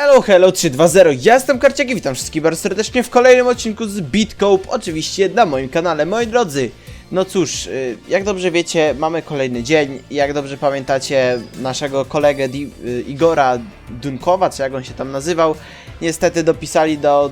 Hello, hello, 320, ja jestem Karciak i witam wszystkich bardzo serdecznie w kolejnym odcinku z Bitcope, oczywiście na moim kanale, moi drodzy. No cóż, y, jak dobrze wiecie, mamy kolejny dzień, jak dobrze pamiętacie naszego kolegę Di y, Igora Dunkowa, czy jak on się tam nazywał, niestety dopisali do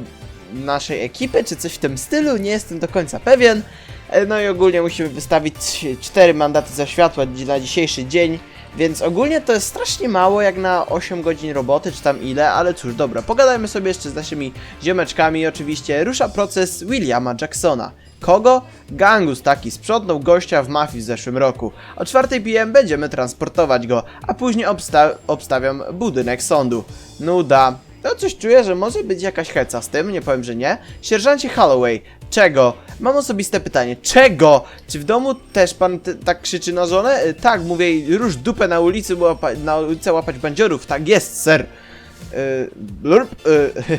naszej ekipy, czy coś w tym stylu, nie jestem do końca pewien. E, No i ogólnie musimy wystawić cztery mandaty za światło na dzisiejszy dzień. Więc ogólnie to jest strasznie mało jak na 8 godzin roboty, czy tam ile, ale cóż, dobra, pogadajmy sobie jeszcze z naszymi ziomeczkami. Oczywiście rusza proces Williama Jacksona. Kogo? Gangus taki sprzątnął gościa w mafii w zeszłym roku. O 4 PM będziemy transportować go, a później obsta obstawiam budynek sądu. Nuda. To coś czuję, że może być jakaś heca z tym, nie powiem, że nie. Sierżancie Holloway, czego? Mam osobiste pytanie, czego? Czy w domu też pan tak krzyczy na żonę? Y, Tak, mówię, rusz dupę na ulicy, bo na ulicę łapać bandziorów. Tak jest, ser. Yy, blurp,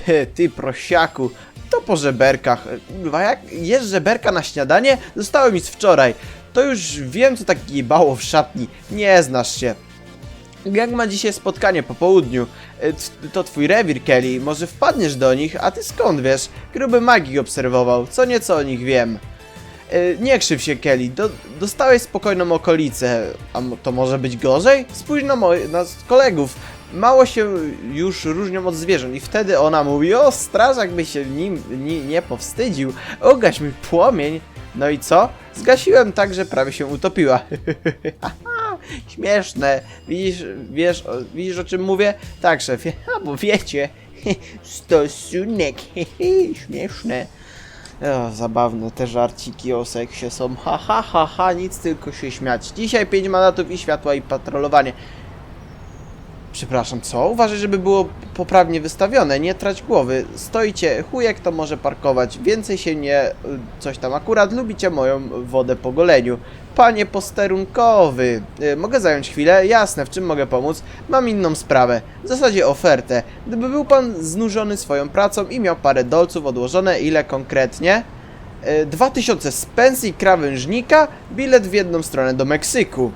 yy, ty prosiaku, to po żeberkach. Kurwa, jak jesz żeberka na śniadanie? Zostały mi z wczoraj. To już wiem, co tak jebało w szatni. Nie znasz się. Jak ma dzisiaj spotkanie po południu? T- To twój rewir, Kelly. Może wpadniesz do nich, a ty skąd wiesz? Gruby magik obserwował, co nieco o nich wiem. Y, Nie krzyw się, Kelly. Do, dostałeś spokojną okolicę. A to może być gorzej? Spójrz na, moi, na kolegów. Mało się już różnią od zwierząt i wtedy ona mówi, o strażak by się nim ni, nie powstydził, ogaś mi płomień. No i co? Zgasiłem tak, że prawie się utopiła. Śmieszne. Widzisz, wiesz, o, widzisz o czym mówię? Tak, szefie. A, bo wiecie. Stosunek. Śmieszne. O, zabawne te żarciki o seksie są. Ha, ha, ha, ha, nic tylko się śmiać. Dzisiaj 5 mandatów i światła i patrolowanie. Przepraszam, co? Uważaj, żeby było poprawnie wystawione, nie trać głowy. Stoicie, chujek to może parkować, więcej się nie... y, coś tam. Akurat lubicie moją wodę po goleniu. Panie posterunkowy, y, mogę zająć chwilę? Jasne, w czym mogę pomóc? Mam inną sprawę, w zasadzie ofertę. Gdyby był pan znużony swoją pracą i miał parę dolców odłożone, ile konkretnie? Y, 2000 z pensji krawężnika, bilet w jedną stronę do Meksyku.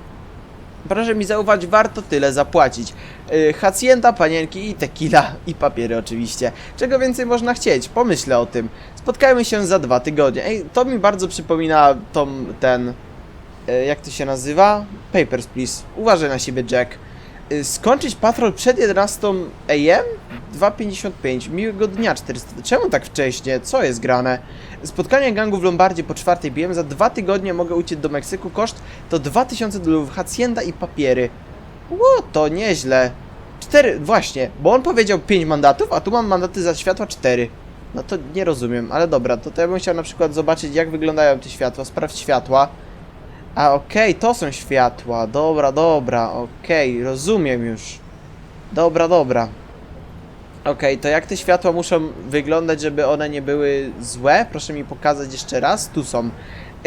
Proszę mi zaufać, warto tyle zapłacić. Yy, panienki i tequila i papiery oczywiście. Czego więcej można chcieć? Pomyślę o tym. Spotkajmy się za dwa tygodnie. Ej, to mi bardzo przypomina tą, ten... Yy, jak to się nazywa? Papers, please. Uważaj na siebie, Jack. Yy, skończyć patrol przed 11 AM? 2.55. Miłego dnia, 400. Czemu tak wcześnie? Co jest grane? Spotkanie gangu w Lombardzie po 4 PM. Za dwa tygodnie mogę uciec do Meksyku. Koszt to 2000 dolarów. Hacienda i papiery. Ło, to nieźle. 4, właśnie, bo on powiedział 5 mandatów, a tu mam mandaty za światła 4. No to nie rozumiem, ale dobra, to, to ja bym chciał na przykład zobaczyć jak wyglądają te światła, sprawdź światła. A okej, to są światła, dobra, dobra, okej, rozumiem już. Dobra, dobra. Okej, to jak te światła muszą wyglądać, żeby one nie były złe? Proszę mi pokazać jeszcze raz. Tu są.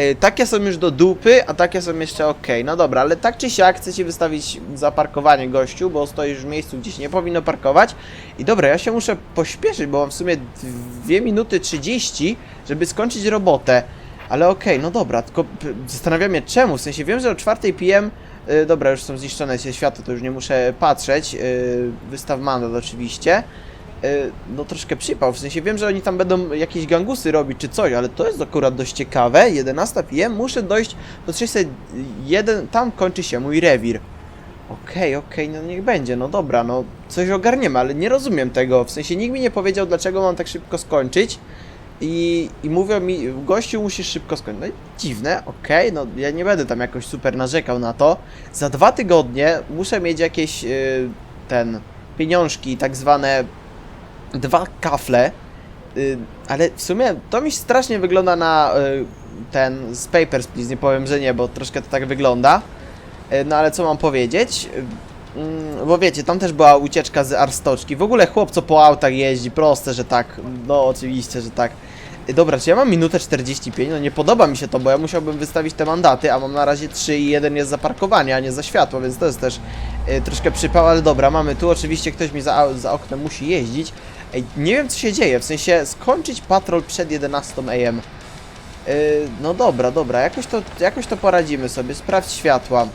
Y, takie są już do dupy, a takie są jeszcze ok. No dobra, ale tak czy siak chcę ci wystawić zaparkowanie gościu, bo stoisz w miejscu, gdzie nie powinno parkować. I dobra, ja się muszę pośpieszyć, bo mam w sumie 2 minuty 30, żeby skończyć robotę. Ale okej, no dobra, tylko zastanawiam się czemu. W sensie wiem, że o 4 PM. y, dobra, już są zniszczone się światła, to już nie muszę patrzeć. y, wystaw mandat oczywiście. Y, no troszkę przypał, w sensie wiem, że oni tam będą jakieś gangusy robić czy coś, ale to jest akurat dość ciekawe. 11 PM, muszę dojść do 601, tam kończy się mój rewir. Okej, okej, no niech będzie, no dobra, no coś ogarniemy, ale nie rozumiem tego, w sensie nikt mi nie powiedział, dlaczego mam tak szybko skończyć. I, I mówią mi, gościu musisz szybko skończyć. No i dziwne, okej, no ja nie będę tam jakoś super narzekał na to. Za dwa tygodnie muszę mieć jakieś, y, ten, pieniążki, tak zwane dwa kafle, y, ale w sumie to mi strasznie wygląda na y, ten z Papers, Please, nie powiem, że nie, bo troszkę to tak wygląda. Y, no ale co mam powiedzieć? Y, mm, bo wiecie, tam też była ucieczka z Arstoczki. W ogóle chłop co po autach jeździ, proste, że tak. No oczywiście, że tak. Dobra, czy ja mam minutę 45? No nie podoba mi się to, bo ja musiałbym wystawić te mandaty, a mam na razie 3 i jeden jest za parkowanie, a nie za światło, więc to jest też y, troszkę przypał, ale dobra, mamy tu oczywiście ktoś mi za, za oknem musi jeździć. Ej, nie wiem co się dzieje, w sensie skończyć patrol przed 11 AM. Yy, no dobra, dobra, jakoś to, jakoś to poradzimy sobie, sprawdź światła.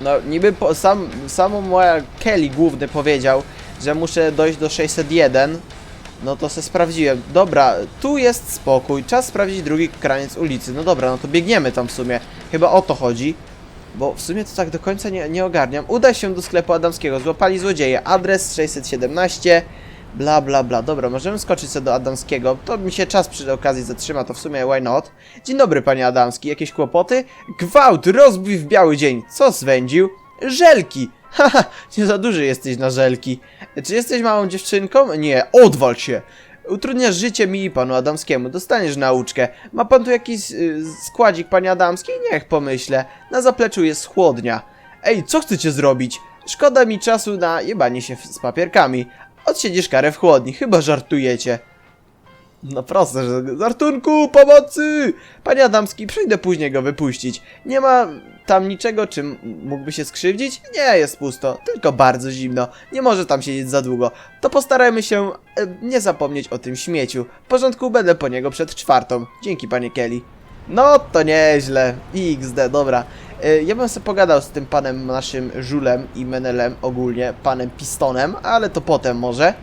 No niby po, sam, samo moja Kelly główny powiedział, że muszę dojść do 601. No to se sprawdziłem. Dobra, tu jest spokój. Czas sprawdzić drugi kraniec ulicy. No dobra, no to biegniemy tam w sumie. Chyba o to chodzi. Bo w sumie to tak do końca nie, nie ogarniam. Udaj się do sklepu Adamskiego. Złapali złodzieje. Adres 617. Bla, bla, bla. Dobra, możemy skoczyć sobie do Adamskiego. To mi się czas przy okazji zatrzyma, to w sumie why not? Dzień dobry, panie Adamski. Jakieś kłopoty? Gwałt, rozbój w biały dzień. Co zwędził? Żelki. Haha, nie za duży jesteś na żelki. Czy jesteś małą dziewczynką? Nie, odwal się. Utrudniasz życie mi i panu Adamskiemu. Dostaniesz nauczkę. Ma pan tu jakiś y, składzik, panie Adamski? Niech pomyślę. Na zapleczu jest chłodnia. Ej, co chcecie zrobić? Szkoda mi czasu na jebanie się z papierkami. Odsiedziesz karę w chłodni, chyba żartujecie. No proste, że z ratunku, pomocy! Panie Adamski, przyjdę później go wypuścić. Nie ma tam niczego, czym mógłby się skrzywdzić? Nie, jest pusto, tylko bardzo zimno. Nie może tam siedzieć za długo. To postarajmy się e, nie zapomnieć o tym śmieciu. W porządku, będę po niego przed czwartą. Dzięki, panie Kelly. No to nieźle. XD, dobra. E, Ja bym sobie pogadał z tym panem naszym żulem i menelem ogólnie, panem pistonem, ale to potem może.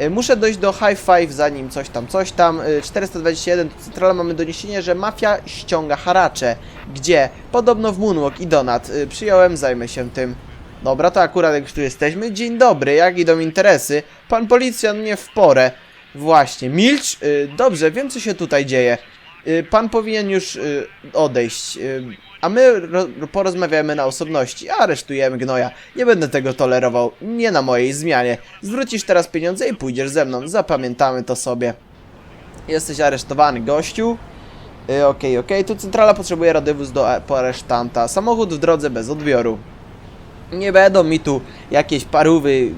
E, Muszę dojść do High Five zanim coś tam, coś tam. E, 421, tu centrala mamy doniesienie, że mafia ściąga haracze. Gdzie? Podobno w Moonwalk i Donat. E, Przyjąłem, zajmę się tym. Dobra, to akurat jak już tu jesteśmy. Dzień dobry, jak idą interesy? Pan policjant nie w porę. Właśnie, milcz? E, Dobrze, wiem co się tutaj dzieje. E, Pan powinien już e, odejść. e, A my ro porozmawiamy na osobności. Aresztujemy gnoja. Nie będę tego tolerował. Nie na mojej zmianie. Zwrócisz teraz pieniądze i pójdziesz ze mną. Zapamiętamy to sobie. Jesteś aresztowany, gościu. Y, Okej, okej. Tu centrala potrzebuje radywóz do e, aresztanta. Samochód w drodze bez odbioru. Nie będą mi tu jakieś parówy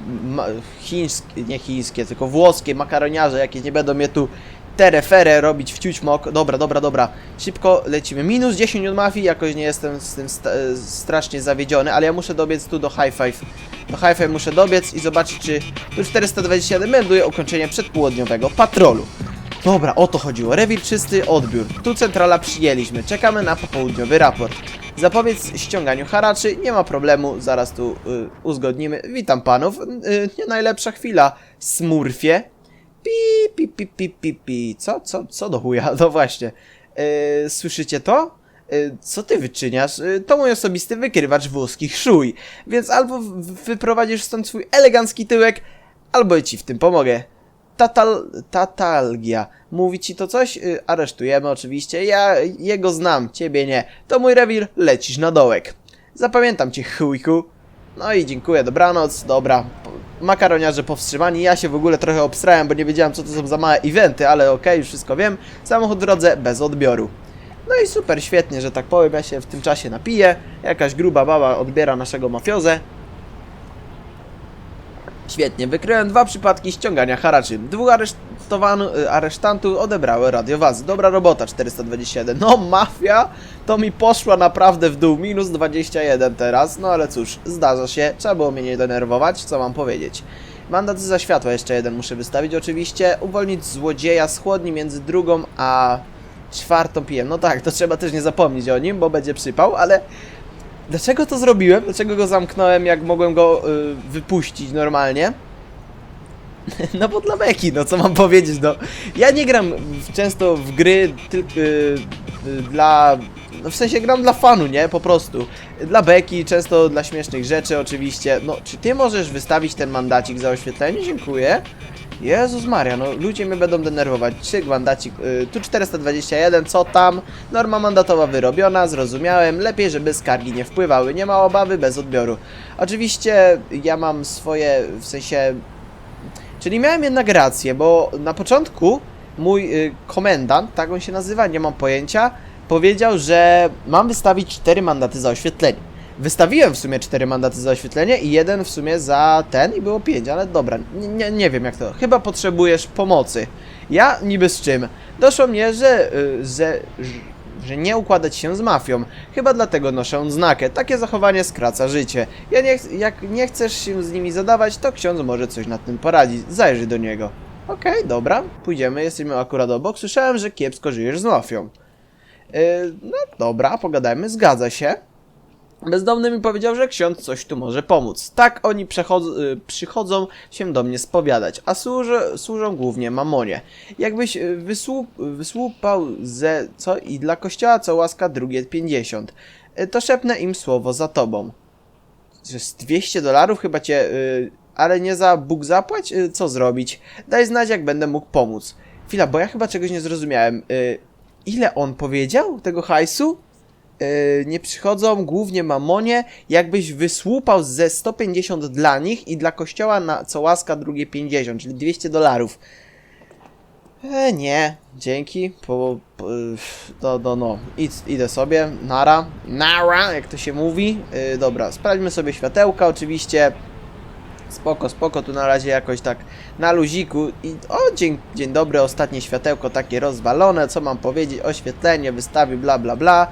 chińskie, nie chińskie, tylko włoskie, makaroniarze jakieś, nie będą mnie tu tereferę robić, wciuć mok. Dobra, dobra, dobra. Szybko lecimy. Minus 10 od mafii, jakoś nie jestem z tym sta e, strasznie zawiedziony, ale ja muszę dobiec tu do High Five. Do High Five muszę dobiec i zobaczyć, czy tu 427 melduje ukończenie przedpołudniowego patrolu. Dobra, o to chodziło. Rewir czysty, odbiór. Tu centrala przyjęliśmy. Czekamy na popołudniowy raport. Zapowiedz ściąganiu haraczy, nie ma problemu, zaraz tu y, uzgodnimy. Witam panów. Y, nie najlepsza chwila, smurfie. Pi, pi, pi, pi, pi, pi. Co, co, co do chuja? No właśnie. Y, słyszycie to? Y, Co ty wyczyniasz? Y, To mój osobisty wykrywacz włoskich szuj. Więc albo wyprowadzisz stąd swój elegancki tyłek, albo ci w tym pomogę. Tatal, tatalgia. Mówi ci to coś? Aresztujemy oczywiście. Ja jego znam, ciebie nie. To mój rewir, lecisz na dołek. Zapamiętam cię, chujku. No i dziękuję, dobranoc, dobra. Makaroniarze powstrzymani. Ja się w ogóle trochę obstrałem, bo nie wiedziałem co to są za małe eventy, ale okej, już wszystko wiem. Samochód w drodze bez odbioru. No i super, świetnie, że tak powiem, ja się w tym czasie napiję. Jakaś gruba baba odbiera naszego mafiozę. Świetnie, wykryłem dwa przypadki ściągania haraczy. Dwóch aresztantów odebrały radiowazy. Dobra robota, 421. No, mafia to mi poszła naprawdę w dół. Minus 21 teraz. No ale cóż, zdarza się. Trzeba było mnie nie denerwować, co mam powiedzieć. Mandat za światła jeszcze jeden muszę wystawić oczywiście. Uwolnić złodzieja z chłodni między drugą a czwartą PM. No tak, to trzeba też nie zapomnieć o nim, bo będzie przypał, ale Dlaczego to zrobiłem? Dlaczego go zamknąłem, jak mogłem go y, wypuścić normalnie? No bo dla beki, no co mam powiedzieć, no. Ja nie gram często w gry tylko y, y, dla... No w sensie gram dla fanu, nie? Po prostu. Dla beki, często dla śmiesznych rzeczy oczywiście. No, czy ty możesz wystawić ten mandacik za oświetlenie? Dziękuję. Jezus Maria, no ludzie mnie będą denerwować. Czyk, mandacik, y, tu 421, co tam? Norma mandatowa wyrobiona, zrozumiałem. Lepiej, żeby skargi nie wpływały. Nie ma obawy, bez odbioru. Oczywiście ja mam swoje, w sensie... Czyli miałem jednak rację, bo na początku mój y, komendant, tak on się nazywa, nie mam pojęcia, powiedział, że mam wystawić 4 mandaty za oświetlenie. Wystawiłem w sumie 4 mandaty za oświetlenie i jeden w sumie za ten i było 5, ale dobra, nie, nie, wiem jak to. Chyba potrzebujesz pomocy. Ja niby z czym? Doszło mnie, że, y, że, że nie układać się z mafią. Chyba dlatego noszę odznakę. Takie zachowanie skraca życie. Ja nie, jak nie chcesz się z nimi zadawać, to ksiądz może coś nad tym poradzić. Zajrzyj do niego. Okej, dobra, pójdziemy, jesteśmy akurat obok. Słyszałem, że kiepsko żyjesz z mafią. Yy, no dobra, pogadajmy, zgadza się. Bezdomny mi powiedział, że ksiądz coś tu może pomóc. Tak oni y, przychodzą się do mnie spowiadać, a służą, głównie mamonie. Jakbyś y, wysłup, wysłupał ze co i dla kościoła co łaska drugie 50, y, to szepnę im słowo za tobą. Z 200 dolarów chyba cię, y, ale nie za Bóg zapłać? Y, co zrobić? Daj znać jak będę mógł pomóc. Chwila, bo ja chyba czegoś nie zrozumiałem. Y, ile on powiedział tego hajsu? Yy, nie przychodzą głównie mamonie, jakbyś wysłupał ze 150 dla nich i dla kościoła na co łaska drugie 50, czyli 200 dolarów. E, nie, dzięki, po, po, do, do, no, Id, idę sobie, nara, nara, jak to się mówi. Yy, dobra, sprawdźmy sobie światełka, oczywiście. Spoko, spoko, tu na razie jakoś tak na luziku i o, dzień, dzień dobry, ostatnie światełko takie rozwalone, co mam powiedzieć, oświetlenie, wystawi, bla, bla, bla.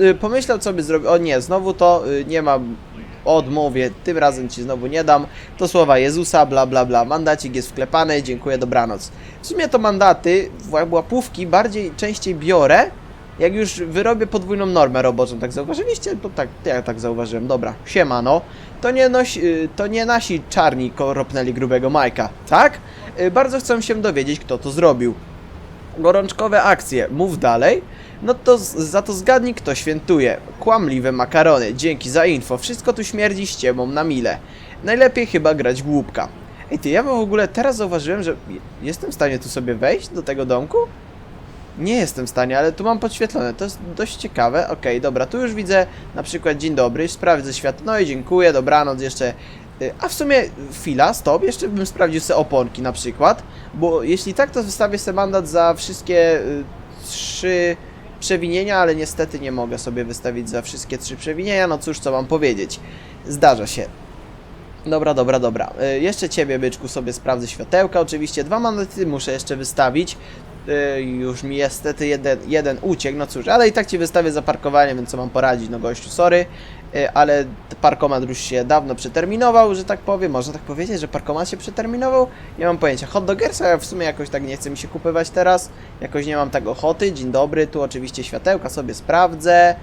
Y, Pomyślał, co by zrobił, o nie, znowu to, y, nie mam, odmówię, tym razem ci znowu nie dam, to słowa Jezusa, bla, bla, bla, mandacik jest wklepany, dziękuję, dobranoc. W sumie to mandaty, łapówki bardziej częściej biorę, jak już wyrobię podwójną normę roboczą, tak zauważyliście? To tak, ja tak zauważyłem, dobra, siemano. To nie, nosi, y, to nie nasi czarni koropnęli grubego Majka, tak? Y, Bardzo chcę się dowiedzieć, kto to zrobił. Gorączkowe akcje, mów dalej. No to za to zgadnij, kto świętuje. Kłamliwe makarony, dzięki za info. Wszystko tu śmierdzi ściemą na mile. Najlepiej chyba grać głupka. Ej ty, ja w ogóle teraz zauważyłem, że je- jestem w stanie tu sobie wejść do tego domku? Nie jestem w stanie, ale tu mam podświetlone, to jest dość ciekawe. Okej, dobra, tu już widzę na przykład dzień dobry, sprawdzę świat, no i dziękuję, dobranoc jeszcze. Y, A w sumie chwila, stop, jeszcze bym sprawdził sobie oponki na przykład, bo jeśli tak, to wystawię sobie mandat za wszystkie y, trzy przewinienia, ale niestety nie mogę sobie wystawić za wszystkie trzy przewinienia, no cóż, co mam powiedzieć. Zdarza się. Dobra, dobra, dobra. Y, jeszcze ciebie, byczku, sobie sprawdzę światełka. Oczywiście dwa mandaty muszę jeszcze wystawić. Y, już mi niestety jeden, jeden uciekł, no cóż, ale i tak ci wystawię za parkowanie, więc co mam poradzić, no gościu, sorry. Y, ale parkomat już się dawno przeterminował, że tak powiem. Można tak powiedzieć, że parkomat się przeterminował? Nie mam pojęcia. Hot dogersa w sumie jakoś tak nie chce mi się kupywać teraz. Jakoś nie mam tak ochoty. Dzień dobry, tu oczywiście światełka sobie sprawdzę.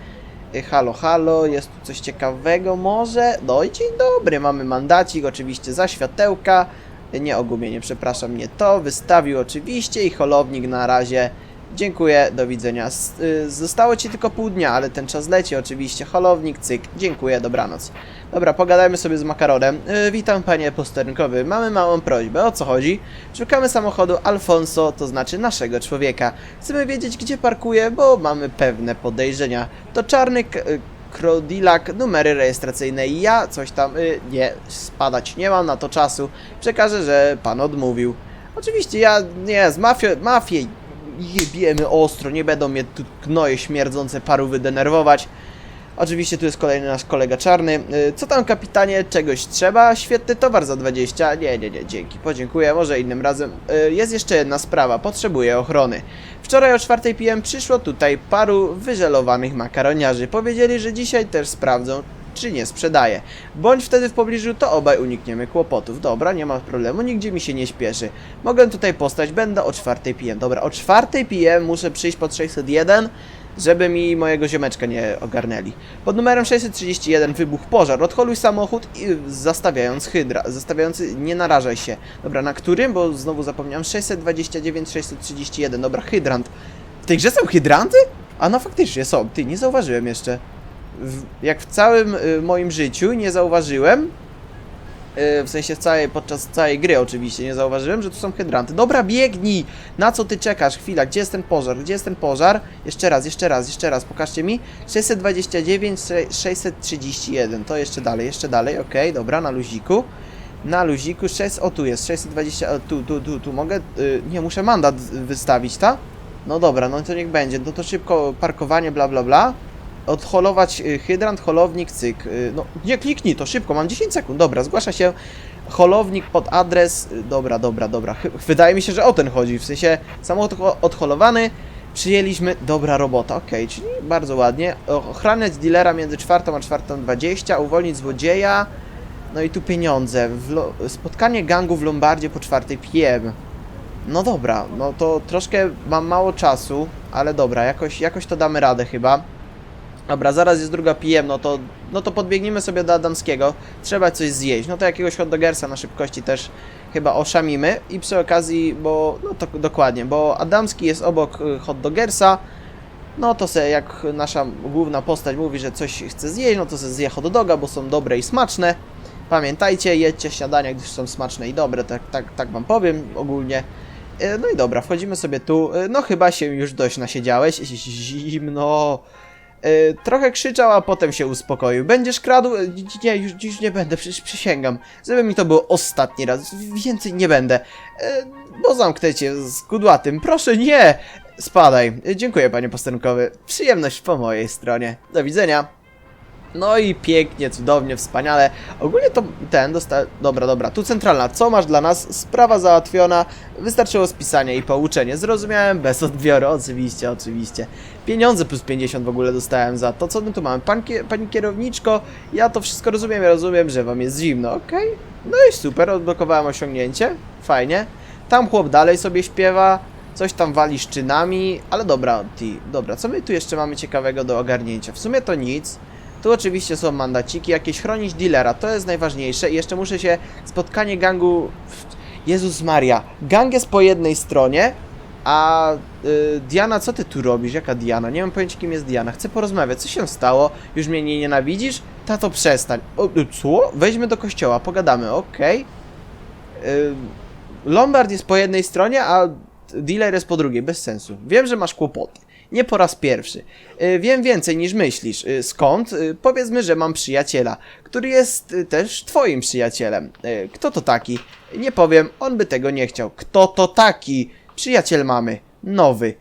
Y, Halo, halo, jest tu coś ciekawego może? No i dzień dobry, mamy mandacik oczywiście za światełka. Y, Nie ogumienie, przepraszam, nie to. Wystawił oczywiście i holownik na razie. Dziękuję, do widzenia. Y, Zostało ci tylko pół dnia, ale ten czas leci oczywiście. Holownik, cyk, dziękuję, dobranoc. Dobra, pogadajmy sobie z makaronem. Y, witam panie posternkowy, mamy małą prośbę, o co chodzi? Szukamy samochodu Alfonso, to znaczy naszego człowieka. Chcemy wiedzieć, gdzie parkuje, bo mamy pewne podejrzenia. To czarny k- Crodilak, numery rejestracyjne i ja coś tam, y, nie, spadać nie mam na to czasu. Przekażę, że pan odmówił. Oczywiście ja, nie, z mafią, mafię jebiemy ostro, nie będą mnie tu gnoje śmierdzące paru wydenerwować. Oczywiście tu jest kolejny nasz kolega czarny. Y, Co tam kapitanie, czegoś trzeba? Świetny towar za 20. Nie, nie, nie, dzięki. Podziękuję, może innym razem. Y, Jest jeszcze jedna sprawa, potrzebuję ochrony. Wczoraj o 4 PM przyszło tutaj paru wyżelowanych makaroniarzy. Powiedzieli, że dzisiaj też sprawdzą, czy nie sprzedaje. Bądź wtedy w pobliżu, to obaj unikniemy kłopotów. Dobra, nie ma problemu, nigdzie mi się nie śpieszy. Mogę tutaj postać, będę o 4 PM. Dobra, o 4 PM muszę przyjść pod 601 żeby mi mojego ziomeczka nie ogarnęli. Pod numerem 631 wybuchł pożar. Odholuj samochód i zastawiając hydra. Zastawiający nie narażaj się. Dobra, na którym? Bo znowu zapomniałem. 629, 631. Dobra, hydrant. W tej grze są hydranty? A no faktycznie są. Ty, nie zauważyłem jeszcze. W, jak w całym y, moim życiu nie zauważyłem, w sensie całej, podczas całej gry oczywiście nie zauważyłem, że tu są hydranty. Dobra, biegnij! Na co ty czekasz? Chwila, gdzie jest ten pożar? Gdzie jest ten pożar? Jeszcze raz, jeszcze raz, jeszcze raz, pokażcie mi. 629, sze- 631, to jeszcze dalej, jeszcze dalej, okej, dobra, na luziku. Na luziku, 6, o tu jest, 620, o, tu, tu, tu, tu, mogę, y, nie, muszę mandat wystawić, tak? No dobra, no to niech będzie, no to szybko parkowanie, bla, bla, bla. Odholować y, hydrant, holownik, cyk. Y, no nie kliknij to szybko, mam 10 sekund. Dobra, zgłasza się holownik pod adres. y, Dobra, dobra, dobra. Wydaje mi się, że o ten chodzi. W sensie samochód odholowany. Przyjęliśmy, dobra robota, okej, czyli bardzo ładnie. Ochraniać dealera między czwartą a czwartą 20, uwolnić złodzieja. No i tu pieniądze. Spotkanie gangu w Lombardzie po czwartej PM. No dobra, no to troszkę mam mało czasu, ale dobra, jakoś, jakoś to damy radę chyba. Dobra, zaraz jest druga PM, no to, no to podbiegniemy sobie do Adamskiego. Trzeba coś zjeść. No to jakiegoś hot dogersa na szybkości też chyba oszamimy. I przy okazji, bo, no to dokładnie, bo Adamski jest obok y, hot dogersa. No to se, jak nasza główna postać mówi, że coś chce zjeść, no to se zje hot doga, bo są dobre i smaczne. Pamiętajcie, jedźcie śniadania, gdyż są smaczne i dobre, tak, tak, tak wam powiem ogólnie. E, No i dobra, wchodzimy sobie tu. E, No chyba się już dość nasiedziałeś. Zimno. E, Trochę krzyczał, a potem się uspokoił. Będziesz kradł? E, Nie, już, już nie będę, przecież przysięgam. Żeby mi to było ostatni raz. Więcej nie będę. E, Bo zamknę cię z kudłatym. Proszę, nie! Spadaj. Dziękuję, panie posterunkowy. Przyjemność po mojej stronie. Do widzenia. No i pięknie, cudownie, wspaniale. Ogólnie to ten dosta... Dobra, dobra, tu centralna. Co masz dla nas? Sprawa załatwiona. Wystarczyło spisanie i pouczenie. Zrozumiałem, bez odbioru, oczywiście, oczywiście. Pieniądze plus 50 w ogóle dostałem za to. Co my tu mamy? Pan, pani kierowniczko, ja to wszystko rozumiem, ja rozumiem, że wam jest zimno, okej? No i super, odblokowałem osiągnięcie. Fajnie. Tam chłop dalej sobie śpiewa. Coś tam wali szczynami, ale dobra, ti, dobra, co my tu jeszcze mamy ciekawego do ogarnięcia? W sumie to nic. Tu oczywiście są mandaciki, jakieś chronić dealera, to jest najważniejsze i jeszcze muszę się, spotkanie gangu, Jezus Maria, gang jest po jednej stronie, a y, Diana, co ty tu robisz? Jaka Diana? Nie mam pojęcia kim jest Diana, chcę porozmawiać, co się stało? Już mnie nie nienawidzisz? Tato, przestań. O, y, co? Weźmy do kościoła, pogadamy, okej. Y, Lombard jest po jednej stronie, a dealer jest po drugiej, bez sensu. Wiem, że masz kłopoty. Nie po raz pierwszy. Y, Wiem więcej niż myślisz. Y, Skąd? Y, Powiedzmy, że mam przyjaciela, który jest też twoim przyjacielem. Kto to taki? Nie powiem, on by tego nie chciał. Kto to taki? Przyjaciel mamy. Nowy.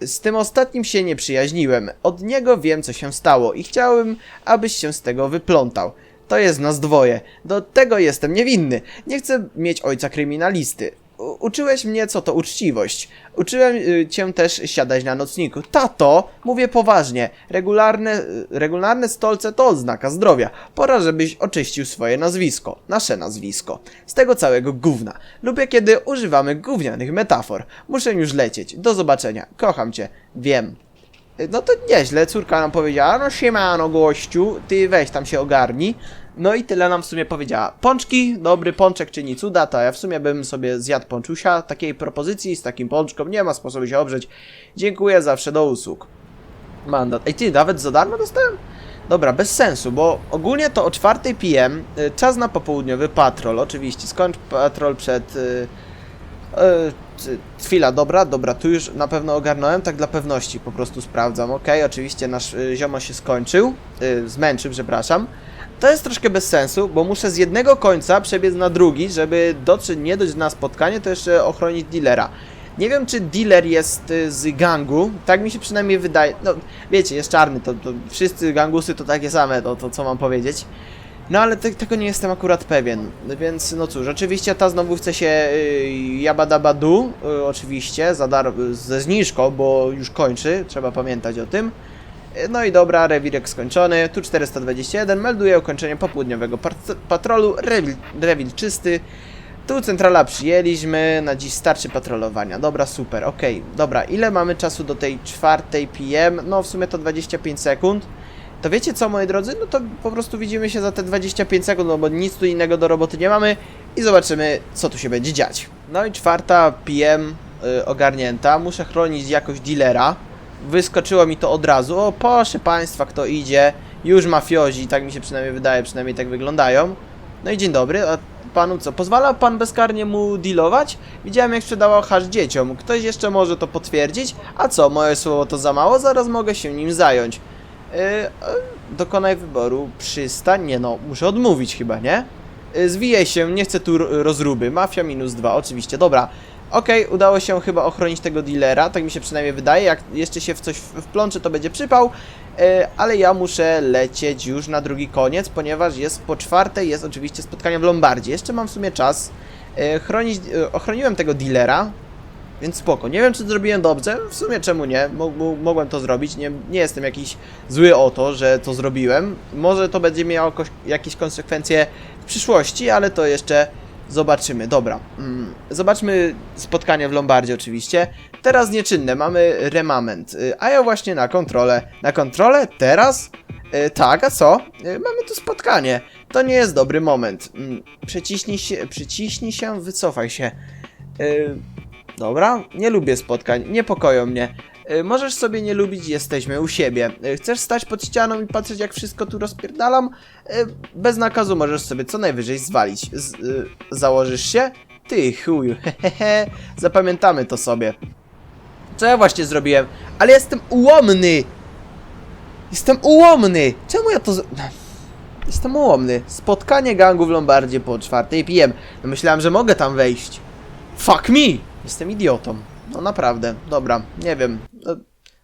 Z tym ostatnim się nie przyjaźniłem. Od niego wiem, co się stało i chciałem, abyś się z tego wyplątał. To jest nas dwoje. Do tego jestem niewinny. Nie chcę mieć ojca kryminalisty. Uczyłeś mnie, co to uczciwość. Uczyłem y, cię też siadać na nocniku. Tato, mówię poważnie. Regularne, y, regularne stolce to oznaka zdrowia. Pora, żebyś oczyścił swoje nazwisko. Nasze nazwisko. Z tego całego gówna. Lubię, kiedy używamy gównianych metafor. Muszę już lecieć. Do zobaczenia. Kocham cię. Wiem. Y, No to nieźle, córka nam powiedziała, no siemano gościu, ty weź tam się ogarnij. No i tyle nam w sumie powiedziała. Pączki, dobry pączek czyni cuda, to ja w sumie bym sobie zjadł pączusia. Takiej propozycji z takim pączką nie ma sposobu się obrzeć. Dziękuję zawsze do usług. Mandat. Ej ty, nawet za darmo dostałem? Dobra, bez sensu, bo ogólnie to o 4 PM y, czas na popołudniowy patrol. Oczywiście, skończ patrol przed... Y, y, czy- chwila, dobra, dobra, tu już na pewno ogarnąłem, tak dla pewności po prostu sprawdzam. Ok, oczywiście nasz y, ziomo się skończył, y, zmęczył, przepraszam. To jest troszkę bez sensu, bo muszę z jednego końca przebiec na drugi, żeby dotrzeć nie dojść na spotkanie, to jeszcze ochronić dealera. Nie wiem, czy dealer jest y, z gangu, tak mi się przynajmniej wydaje. No, wiecie, jest czarny, to, to wszyscy gangusy to takie same, to, to co mam powiedzieć. No ale te, tego nie jestem akurat pewien, więc no cóż, oczywiście ta znowu chce się y, jabadabadu, y, oczywiście, za dar ze zniżką, bo już kończy, trzeba pamiętać o tym. No i dobra, rewirek skończony, tu 421, melduje ukończenie popołudniowego pat- patrolu, rewil, rewil czysty. Tu centrala przyjęliśmy, na dziś starczy patrolowania. Dobra, super, okej. Dobra, ile mamy czasu do tej czwartej PM? No w sumie to 25 sekund. To wiecie co, moi drodzy? No to po prostu widzimy się za te 25 sekund, no bo nic tu innego do roboty nie mamy i zobaczymy, co tu się będzie dziać. No i czwarta PM y, ogarnięta. Muszę chronić jakoś dealera. Wyskoczyło mi to od razu. O, proszę państwa, kto idzie. Już mafiozi, tak mi się przynajmniej wydaje, przynajmniej tak wyglądają. No i dzień dobry, a panu co? Pozwala pan bezkarnie mu dealować? Widziałem jak sprzedawał hasz dzieciom. Ktoś jeszcze może to potwierdzić? A co, moje słowo to za mało? Zaraz mogę się nim zająć. Yy, dokonaj wyboru. Przystań? Nie no, muszę odmówić chyba, nie? Yy, zwijaj się, nie chcę tu rozruby. Mafia minus dwa, oczywiście, dobra. Okej, udało się chyba ochronić tego dealera, tak mi się przynajmniej wydaje. Jak jeszcze się w coś w- wplącze, to będzie przypał. E, ale ja muszę lecieć już na drugi koniec, ponieważ jest po czwartej, jest oczywiście spotkanie w Lombardzie. Jeszcze mam w sumie czas. E, chronić, e, ochroniłem tego dealera, więc spoko. Nie wiem, czy zrobiłem dobrze. W sumie czemu nie? Mo- mo- mogłem to zrobić. Nie, nie jestem jakiś zły o to, że to zrobiłem. Może to będzie miało jakieś konsekwencje w przyszłości, ale to jeszcze Zobaczymy, dobra. Mm, zobaczmy spotkanie w Lombardzie oczywiście. Teraz nieczynne, mamy remament. Y, A ja właśnie na kontrolę. Na kontrolę? Teraz? Y, tak, a co? Y, mamy tu spotkanie. To nie jest dobry moment. Mm, Przeciśnij się, przyciśnij się, wycofaj się. Dobra, nie lubię spotkań, niepokoją mnie. Y, Możesz sobie nie lubić, jesteśmy u siebie. Y, Chcesz stać pod ścianą i patrzeć jak wszystko tu rozpierdalam? Y, Bez nakazu możesz sobie co najwyżej zwalić. Z, założysz się? Ty chuju, hehehe, zapamiętamy to sobie. Co ja właśnie zrobiłem? Ale jestem ułomny! Jestem ułomny! Czemu ja to... z- Jestem ułomny. Spotkanie gangu w Lombardzie po 4 PM. No myślałem, że mogę tam wejść. Fuck me! Jestem idiotą. No naprawdę. Dobra, nie wiem. No,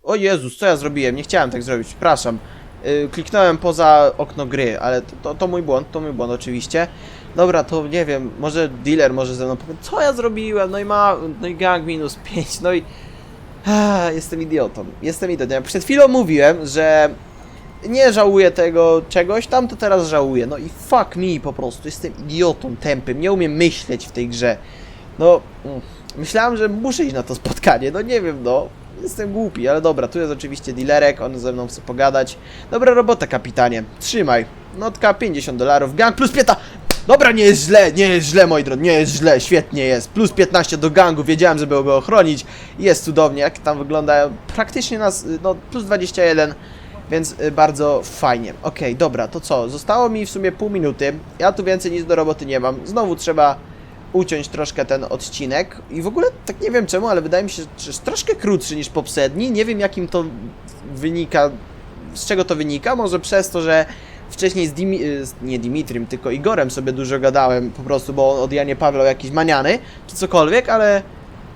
O Jezus, co ja zrobiłem? Nie chciałem tak zrobić, przepraszam. Yy, kliknąłem poza okno gry, ale to, to, to mój błąd, to mój błąd oczywiście. Dobra, to nie wiem, może dealer może ze mną powie, co ja zrobiłem? No i ma, no i gang minus 5, no i... Jestem idiotą, jestem idiotą. Przed chwilą mówiłem, że nie żałuję tego czegoś, tam to teraz żałuję. No i fuck me po prostu, jestem idiotą tępym, nie umiem myśleć w tej grze. No, mm, myślałem, że muszę iść na to spotkanie, no nie wiem, no. Jestem głupi, ale dobra, tu jest oczywiście dealerek, on ze mną chce pogadać. Dobra robota, kapitanie, trzymaj. Notka 50 dolarów, gang plus 5. Dobra, nie jest źle, nie jest źle, moi drodzy, nie jest źle, świetnie jest. Plus 15 do gangu, wiedziałem, żeby go ochronić. Jest cudownie, jak tam wygląda, praktycznie nas, y, no, plus 21. Więc y, bardzo fajnie. Okej, dobra, to co? Zostało mi w sumie pół minuty. Ja tu więcej nic do roboty nie mam. Znowu trzeba uciąć troszkę ten odcinek. I w ogóle tak nie wiem czemu, ale wydaje mi się, że jest troszkę krótszy niż poprzedni. Nie wiem jakim to wynika, z czego to wynika. Może przez to, że wcześniej z Dimi, nie Dimitrim, tylko Igorem sobie dużo gadałem po prostu, bo on od Janie Paweł jakiś maniany, czy cokolwiek, ale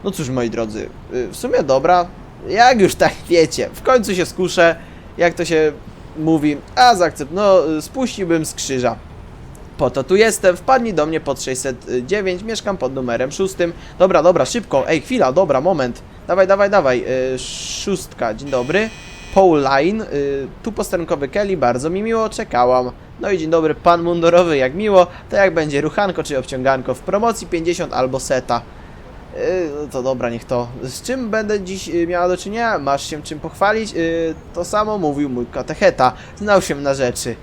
no cóż moi drodzy, y, w sumie dobra. Jak już tak wiecie, w końcu się skuszę, jak to się mówi, a zaakcept, no y, spuściłbym z krzyża. Po to tu jestem, wpadnij do mnie pod 609, mieszkam pod numerem 6. Dobra, dobra, szybko, ej, chwila, dobra, moment. Dawaj, dawaj, dawaj, y, szóstka, dzień dobry. Paul Line, y, tu posterunkowy Kelly, bardzo mi miło, czekałam. No i dzień dobry, pan mundurowy, jak miło, to jak będzie ruchanko czy obciąganko w promocji 50 albo seta. Yy, to dobra, niech to. Z czym będę dziś y, miała do czynienia? Masz się czym pochwalić? Yy, to samo mówił mój katecheta. Znał się na rzeczy.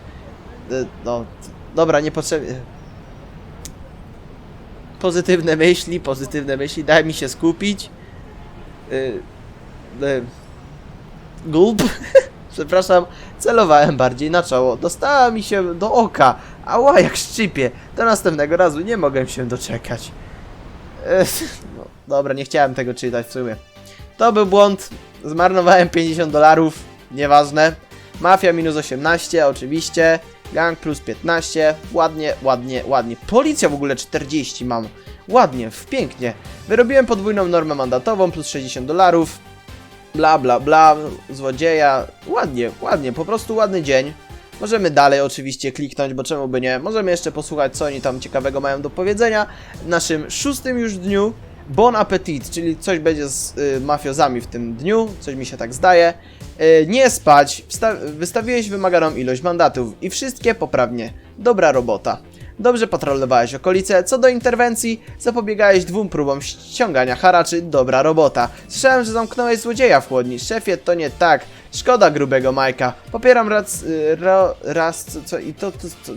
Yy, no, dobra, niepotrzebnie. Pozytywne myśli, pozytywne myśli, daj mi się skupić. Yy, yy. Gulp. Przepraszam, celowałem bardziej na czoło. Dostała mi się do oka. Ała, jak szczypie. Do następnego razu nie mogę się doczekać. Ech, No, dobra, nie chciałem tego czytać w sumie. To był błąd. Zmarnowałem 50 dolarów. Nieważne. Mafia minus 18, oczywiście. Gang plus 15. Ładnie, ładnie, ładnie. Policja w ogóle 40 mam. Ładnie, pięknie. Wyrobiłem podwójną normę mandatową plus 60 dolarów. Bla, bla, bla. Złodzieja. Ładnie, ładnie. Po prostu ładny dzień. Możemy dalej oczywiście kliknąć, bo czemu by nie. Możemy jeszcze posłuchać, co oni tam ciekawego mają do powiedzenia. W naszym szóstym już dniu Bon Appetit, czyli coś będzie z y, mafiozami w tym dniu, coś mi się tak zdaje. Y, nie spać, wystawiłeś wymaganą ilość mandatów i wszystkie poprawnie. Dobra robota. Dobrze patrolowałeś okolice. Co do interwencji, zapobiegałeś dwóm próbom ściągania haraczy. Dobra robota. Słyszałem, że zamknąłeś złodzieja w chłodni. Szefie, to nie tak. Szkoda grubego Majka. Popieram raz, y, ro, raz co, i to, to, to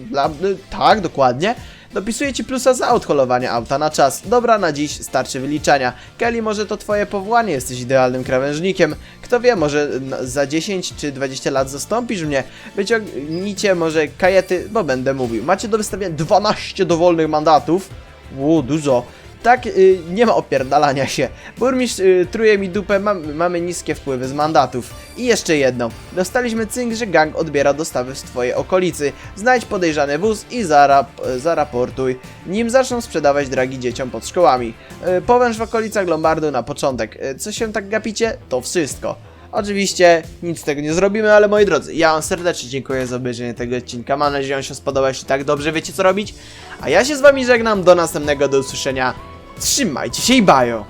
y, tak, dokładnie. Dopisuję ci plusa za odholowanie auta na czas. Dobra, na dziś starczy wyliczania. Kelly, może to twoje powołanie, jesteś idealnym krawężnikiem. Kto wie, może za 10 czy 20 lat zastąpisz mnie. Wyciągnijcie może kajety, bo będę mówił. Macie do wystawienia 12 dowolnych mandatów. Ło, dużo. Tak, y, nie ma opierdalania się. Burmistrz y, truje mi dupę, mam, mamy niskie wpływy z mandatów. I jeszcze jedno. Dostaliśmy cynk, że gang odbiera dostawy w twojej okolicy. Znajdź podejrzany wóz i zarap, y, zaraportuj, nim zaczną sprzedawać dragi dzieciom pod szkołami. Y, powęż w okolicach Lombardu na początek. Y, co się tak gapicie? To wszystko. Oczywiście nic z tego nie zrobimy, ale moi drodzy, ja wam serdecznie dziękuję za obejrzenie tego odcinka. Mam nadzieję, że on się spodobał, jeśli tak dobrze wiecie co robić. A ja się z wami żegnam, do następnego, do usłyszenia. Trzymajcie się i bajo!